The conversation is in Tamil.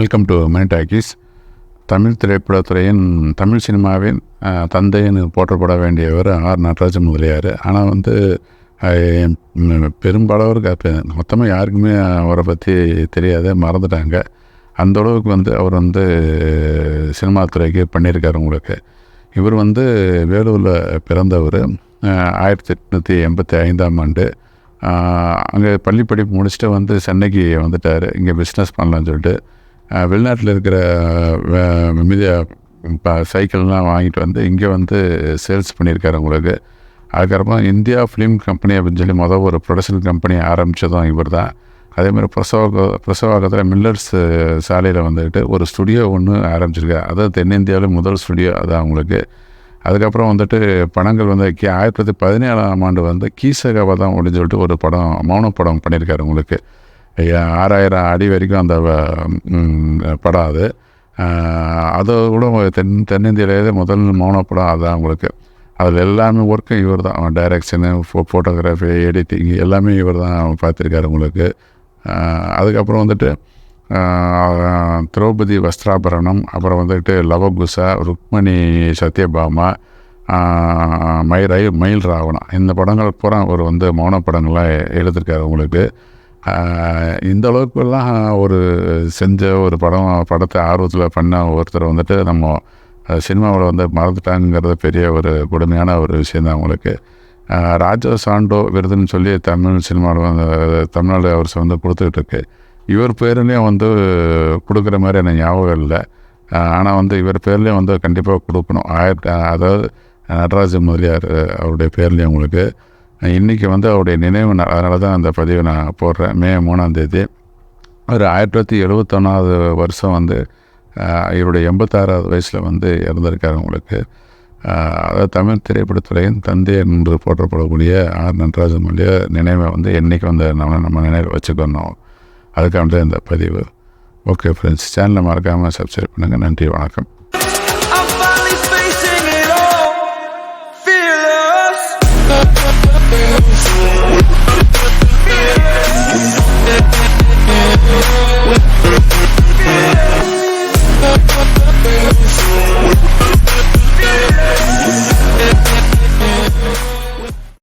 Welcome to Mani talkies Tamil திரைப்படத்துறையின் Tamil சினிமாவின் தந்தைன்னு போற்றப்பட வேண்டியவர் ஆர். நடராஜன் முதலியார். ஆனால் வந்து பெரும்பாலவருக்கு மொத்தமாக யாருக்குமே அவரை பற்றி தெரியாத மறந்துட்டாங்க. அந்த அளவுக்கு வந்து அவர் வந்து சினிமா துறைக்கு பண்ணியிருக்காரு உங்களுக்கு. இவர் வந்து வேலூரில் பிறந்தவர். ஆயிரத்தி எட்நூற்றி எண்பத்தி ஐந்தாம் ஆண்டு. அங்கே பள்ளி படிப்பு முடிச்சுட்டு வந்து சென்னைக்கு வந்துட்டார். இங்கே பிஸ்னஸ் பண்ணலான்னு சொல்லிட்டு. வெளிநாட்டில் இருக்கிற வே- இப்போ சைக்கிள்லாம் வாங்கிட்டு வந்து இங்கே வந்து சேல்ஸ் பண்ணியிருக்காரு உங்களுக்கு. அதுக்கப்புறமா இந்தியா ஃபிலிம் கம்பெனி அப்படின்னு சொல்லி மொதல் ஒரு ப்ரொடக்ஷன் கம்பெனி ஆரம்பித்ததும் இவர் தான் அதேமாதிரி பிரசவ பிரசவாகத்தில் மில்லர்ஸ் சாலையில் வந்துக்கிட்டு ஒரு ஸ்டுடியோ ஒன்று ஆரம்பிச்சிருக்காரு. அதாவது தென்னிந்தியாவில் முதல் ஸ்டுடியோ அதான் உங்களுக்கு அதுக்கப்புறம் வந்துட்டு படங்கள் வந்து கி ஆயிரத்தி தொள்ளாயிரத்தி பதினேழாம் ஆண்டு வந்து கீசகவதம் அப்படின்னு சொல்லிட்டு ஒரு படம் மௌன படம் பண்ணியிருக்காரு உங்களுக்கு. ஆறாயிரம் அடி வரைக்கும் அந்த படம் அது அதை கூட தென் தென்னிந்தியாவிலே முதல் மௌனப்படம் அதுதான் உங்களுக்கு. அதில் எல்லாமே ஒர்க்கும் இவர் தான். டைரக்ஷனு ஃபோ ஃபோட்டோகிராஃபி எடிட்டிங் எல்லாமே இவர் தான் பார்த்துருக்காரு உங்களுக்கு. அதுக்கப்புறம் வந்துட்டு திரௌபதி வஸ்திராபரணம் அப்புறம் வந்துட்டு லவகுசா ருக்மணி சத்யபாமா மயிரை மயில் ராவணா இந்த படங்கள் பூரா அவர் வந்து மௌன படங்களாக எழுதியிருக்காரு உங்களுக்கு. இந்த அளவுக்குலாம் ஒரு செஞ்ச ஒரு படம் படத்தை ஆர்வத்தில் பண்ண ஒருத்தர் வந்துட்டு நம்ம சினிமாவில் வந்து மறந்துட்டாங்கிறது பெரிய ஒரு கொடுமையான ஒரு விஷயந்தான் அவங்களுக்கு ராஜா சாண்டோ விருதுன்னு சொல்லி தமிழ் சினிமாவில் வந்து தமிழ்நாடு அவர் வந்து கொடுத்துக்கிட்டு இருக்கு இவர் பேர்லேயும் வந்து கொடுக்குற மாதிரி எனக்கு ஞாபகம் இல்லை. ஆனால் வந்து இவர் பேர்லேயும் வந்து கண்டிப்பாக கொடுக்கணும். ஆயிரத்தி அதாவது நடராஜ முதலியார் அவருடைய பேர்லேயும் உங்களுக்கு. இன்றைக்கி வந்து அவருடைய நினைவு நாள் அதனால தான் அந்த பதிவை நான் போடுறேன். மே மூணாந்தேதி அவர் ஆயிரத்தி தொள்ளாயிரத்தி எழுபத்தொன்னாவது வருஷம் வந்து இவருடைய எண்பத்தாறாவது வயசில் வந்து இறந்துருக்கார் உங்களுக்கு. அதாவது தமிழ் திரைப்படத்துறையின் தந்தை என்று போற்றப்படக்கூடிய ஆர். நடராஜன் மொழிய நினைவை வந்து என்றைக்கு வந்து நம்ம நம்ம நினைவில் வச்சுக்கணும். அதுக்காக இந்த பதிவு. ஓகே ஃப்ரெண்ட்ஸ் சேனலை மறக்காமல் சப்ஸ்கிரைப் பண்ணுங்கள் நன்றி வணக்கம். Yeah.